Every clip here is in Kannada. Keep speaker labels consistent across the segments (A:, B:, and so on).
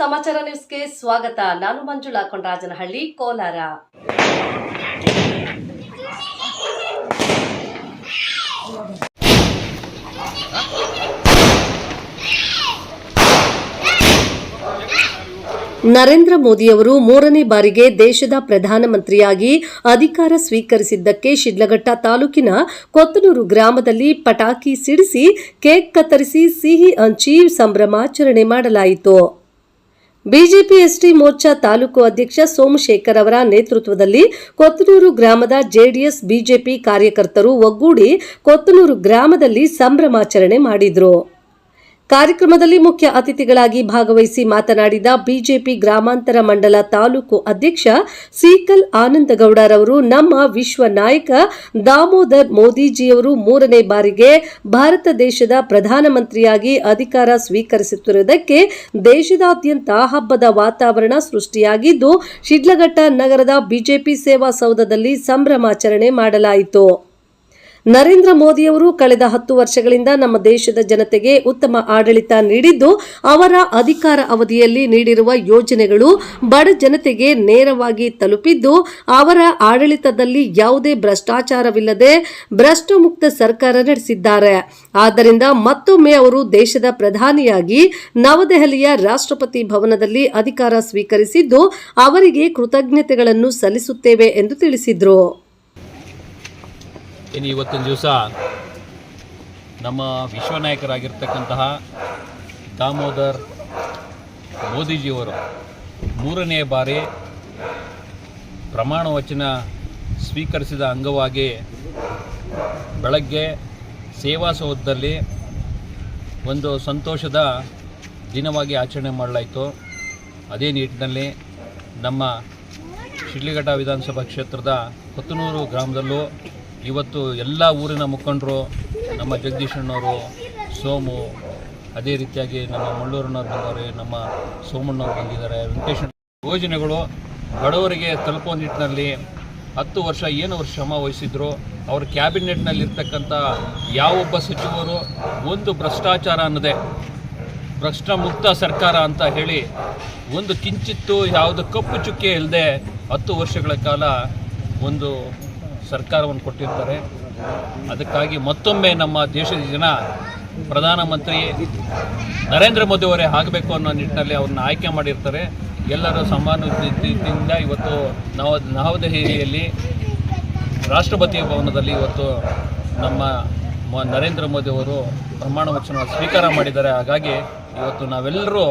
A: ಸಮಾಚಾರ ನ್ಯೂಸ್ಗೆ ಸ್ವಾಗತ. ನಾನು ಮಂಜುಳಾ ಕೊಂಡರಾಜನಹಳ್ಳಿ ಕೋಲಾರ. ನರೇಂದ್ರ ಮೋದಿಯವರು ಮೂರನೇ ಬಾರಿಗೆ ದೇಶದ ಪ್ರಧಾನಮಂತ್ರಿಯಾಗಿ ಅಧಿಕಾರ ಸ್ವೀಕರಿಸಿದ್ದಕ್ಕೆ ಶಿಡ್ಲಘಟ್ಟ ತಾಲೂಕಿನ ಕೊತ್ತನೂರು ಗ್ರಾಮದಲ್ಲಿ ಪಟಾಕಿ ಸಿಡಿಸಿ ಕೇಕ್ ಕತ್ತರಿಸಿ ಸಿಹಿ ಹಂಚಿ ಸಂಭ್ರಮಾಚರಣೆ ಮಾಡಲಾಯಿತು. ಬಿಜೆಪಿ ಎಸ್ಟಿ ಮೋರ್ಚಾ ತಾಲೂಕು ಅಧ್ಯಕ್ಷ ಸೋಮಶೇಖರ್ ಅವರ ನೇತೃತ್ವದಲ್ಲಿ ಕೊತ್ತನೂರು ಗ್ರಾಮದ ಜೆಡಿಎಸ್ ಬಿಜೆಪಿ ಕಾರ್ಯಕರ್ತರು ಒಗ್ಗೂಡಿ ಕೊತ್ತನೂರು ಗ್ರಾಮದಲ್ಲಿ ಸಂಭ್ರಮಾಚರಣೆ ಮಾಡಿದರು. ಕಾರ್ಯಕ್ರಮದಲ್ಲಿ ಮುಖ್ಯ ಅತಿಥಿಗಳಾಗಿ ಭಾಗವಹಿಸಿ ಮಾತನಾಡಿದ ಬಿಜೆಪಿ ಗ್ರಾಮಾಂತರ ಮಂಡಲ ತಾಲೂಕು ಅಧ್ಯಕ್ಷ ಸೀಕಲ್ ಆನಂದಗೌಡರವರು, ನಮ್ಮ ವಿಶ್ವ ನಾಯಕ ದಾಮೋದರ್ ಮೋದಿಜಿಯವರು ಮೂರನೇ ಬಾರಿಗೆ ಭಾರತ ದೇಶದ ಪ್ರಧಾನಮಂತ್ರಿಯಾಗಿ ಅಧಿಕಾರ ಸ್ವೀಕರಿಸುತ್ತಿರುವುದಕ್ಕೆ ದೇಶದಾದ್ಯಂತ ಹಬ್ಬದ ವಾತಾವರಣ ಸೃಷ್ಟಿಯಾಗಿದ್ದು, ಶಿಡ್ಲಘಟ್ಟ ನಗರದ ಬಿಜೆಪಿ ಸೇವಾ ಸೌಧದಲ್ಲಿ ಸಂಭ್ರಮಾಚರಣೆ ಮಾಡಲಾಯಿತು. ನರೇಂದ್ರ ಮೋದಿಯವರು ಕಳೆದ ಹತ್ತು ವರ್ಷಗಳಿಂದ ನಮ್ಮ ದೇಶದ ಜನತೆಗೆ ಉತ್ತಮ ಆಡಳಿತ ನೀಡಿದ್ದು, ಅವರ ಅಧಿಕಾರ ಅವಧಿಯಲ್ಲಿ ನೀಡಿರುವ ಯೋಜನೆಗಳು ಬಡ ಜನತೆಗೆ ನೇರವಾಗಿ ತಲುಪಿದ್ದು, ಅವರ ಆಡಳಿತದಲ್ಲಿ ಯಾವುದೇ ಭ್ರಷ್ಟಾಚಾರವಿಲ್ಲದೆ ಭ್ರಷ್ಟ ಮುಕ್ತ ಸರ್ಕಾರ ನಡೆಸಿದ್ದಾರೆ. ಆದ್ದರಿಂದ ಮತ್ತೊಮ್ಮೆ ಅವರು ದೇಶದ ಪ್ರಧಾನಿಯಾಗಿ ನವದೆಹಲಿಯ ರಾಷ್ಟ್ರಪತಿ ಭವನದಲ್ಲಿ ಅಧಿಕಾರ ಸ್ವೀಕರಿಸಿದ್ದು, ಅವರಿಗೆ ಕೃತಜ್ಞತೆಗಳನ್ನು ಸಲ್ಲಿಸುತ್ತೇವೆ ಎಂದು ತಿಳಿಸಿದರು.
B: ಇನ್ನು ಇವತ್ತಿನ ದಿವಸ ನಮ್ಮ ವಿಶ್ವನಾಯಕರಾಗಿರ್ತಕ್ಕಂತಹ ದಾಮೋದರ್ ಮೋದಿಜಿಯವರು ಮೂರನೇ ಬಾರಿ ಪ್ರಮಾಣ ವಚನ ಸ್ವೀಕರಿಸಿದ ಅಂಗವಾಗಿ ಬೆಳಗ್ಗೆ ಸೇವಾ ಸೌಧದಲ್ಲಿ ಒಂದು ಸಂತೋಷದ ದಿನವಾಗಿ ಆಚರಣೆ ಮಾಡಲಾಯಿತು. ಅದೇ ನಿಟ್ಟಿನಲ್ಲಿ ನಮ್ಮ ಶಿಡ್ಲಿಘಟ್ಟ ವಿಧಾನಸಭಾ ಕ್ಷೇತ್ರದ ಕೊತ್ತನೂರು ಗ್ರಾಮದಲ್ಲೂ ಇವತ್ತು ಎಲ್ಲ ಊರಿನ ಮುಖಂಡರು, ನಮ್ಮ ಜಗದೀಶಣ್ಣವರು ಸೋಮು, ಅದೇ ರೀತಿಯಾಗಿ ನಮ್ಮ ಮಳ್ಳೂರಣ್ಣವ್ರು ಬಂದವರು, ನಮ್ಮ ಸೋಮಣ್ಣವ್ರು ಬಂದಿದ್ದಾರೆ. ವೆಂಕಟೇಶ್ ಯೋಜನೆಗಳು ಬಡವರಿಗೆ ತಲುಪೋ ನಿಟ್ಟಿನಲ್ಲಿ ಹತ್ತು ವರ್ಷ ಏನು ಅವ್ರು ಶ್ರಮ ವಹಿಸಿದ್ರು, ಅವ್ರ ಕ್ಯಾಬಿನೆಟ್ನಲ್ಲಿರ್ತಕ್ಕಂಥ ಯಾವೊಬ್ಬ ಸಚಿವರು ಒಂದು ಭ್ರಷ್ಟಾಚಾರ ಅನ್ನದೆ ಭ್ರಷ್ಟ ಮುಕ್ತ ಸರ್ಕಾರ ಅಂತ ಹೇಳಿ ಒಂದು ಕಿಂಚಿತ್ತು ಯಾವುದು ಕಪ್ಪು ಚುಕ್ಕೆ ಇಲ್ಲದೆ ಹತ್ತು ವರ್ಷಗಳ ಕಾಲ ಒಂದು ಸರ್ಕಾರವನ್ನು ಕೊಟ್ಟಿರ್ತಾರೆ. ಅದಕ್ಕಾಗಿ ಮತ್ತೊಮ್ಮೆ ನಮ್ಮ ದೇಶದ ಜನ ಪ್ರಧಾನಮಂತ್ರಿ ನರೇಂದ್ರ ಮೋದಿ ಅವರೇ ಆಗಬೇಕು ಅನ್ನೋ ನಿಟ್ಟಿನಲ್ಲಿ ಅವ್ರನ್ನ ಆಯ್ಕೆ ಮಾಡಿರ್ತಾರೆ. ಎಲ್ಲರ ಸಮಾನುದಿಂದ ಇವತ್ತು ನವ, ನವದೆಹಲಿಯಲ್ಲಿ ರಾಷ್ಟ್ರಪತಿ ಭವನದಲ್ಲಿ ಇವತ್ತು ನಮ್ಮ ನರೇಂದ್ರ ಮೋದಿ ಅವರು ಪ್ರಮಾಣ ವಚನ ಸ್ವೀಕಾರ ಮಾಡಿದ್ದಾರೆ. ಹಾಗಾಗಿ ಇವತ್ತು ನಾವೆಲ್ಲರೂ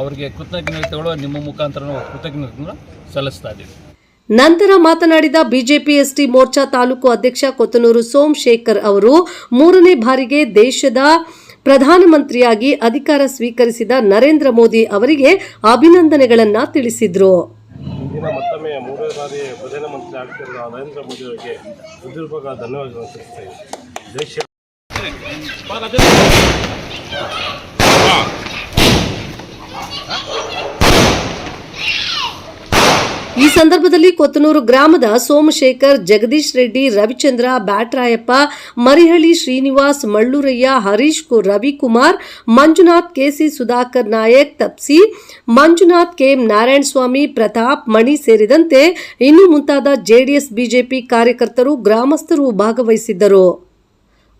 B: ಅವರಿಗೆ ಕೃತಜ್ಞತೆಗಳು, ನಿಮ್ಮ ಮುಖಾಂತರ ಕೃತಜ್ಞತೆಗಳನ್ನು ಸಲ್ಲಿಸ್ತಾ ಇದ್ದೀವಿ.
A: ನಂತರ ಮಾತನಾಡಿದ ಬಿಜೆಪಿ ಎಸ್ಟಿ ಮೋರ್ಚಾ ತಾಲೂಕು ಅಧ್ಯಕ್ಷ ಕೊತ್ತನೂರು ಸೋಮಶೇಖರ್ ಅವರು, ಮೂರನೇ ಬಾರಿಗೆ ದೇಶದ ಪ್ರಧಾನಮಂತ್ರಿಯಾಗಿ ಅಧಿಕಾರ ಸ್ವೀಕರಿಸಿದ ನರೇಂದ್ರ ಮೋದಿ ಅವರಿಗೆ ಅಭಿನಂದನೆಗಳನ್ನು ತಿಳಿಸಿದರು.
C: ಮತ್ತೊಮ್ಮೆ ಮೂರನೇ ಬಾರಿ ಪ್ರಧಾನಮಂತ್ರಿ ಆಗ್ತಿರುವ ನರೇಂದ್ರ ಮೋದಿ ಅವರಿಗೆ ಧನ್ಯವಾದಗಳನ್ನು
A: ಈ ಸಂದರ್ಭದಲ್ಲಿ ಕೊತ್ತನೂರು ಗ್ರಾಮದ ಸೋಮಶೇಖರ್, ಜಗದೀಶ್ ರೆಡ್ಡಿ, ರವಿಚಂದ್ರ, ಬ್ಯಾಟ್ರಾಯಪ್ಪ, ಮರಿಹಳ್ಳಿ ಶ್ರೀನಿವಾಸ್, ಮಳ್ಳೂರಯ್ಯ, ಹರೀಶ್ ರವಿಕುಮಾರ್, ಮಂಜುನಾಥ್, ಕೆಸಿ ಸುಧಾಕರ್ ನಾಯಕ್ ತಪ್ಸಿ, ಮಂಜುನಾಥ್ ಕೆಎಂ ನಾರಾಯಣಸ್ವಾಮಿ, ಪ್ರತಾಪ್, ಮಣಿ ಸೇರಿದಂತೆ ಇನ್ನು ಮುಂತಾದ ಜೆಡಿಎಸ್, ಬಿಜೆಪಿ ಕಾರ್ಯಕರ್ತರು ಗ್ರಾಮಸ್ಥರು ಭಾಗವಹಿಸಿದ್ದರು.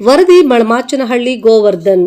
A: ವರದಿ, ಮಳಮಾಚನಹಳ್ಳಿ, ಗೋವರ್ಧನ್.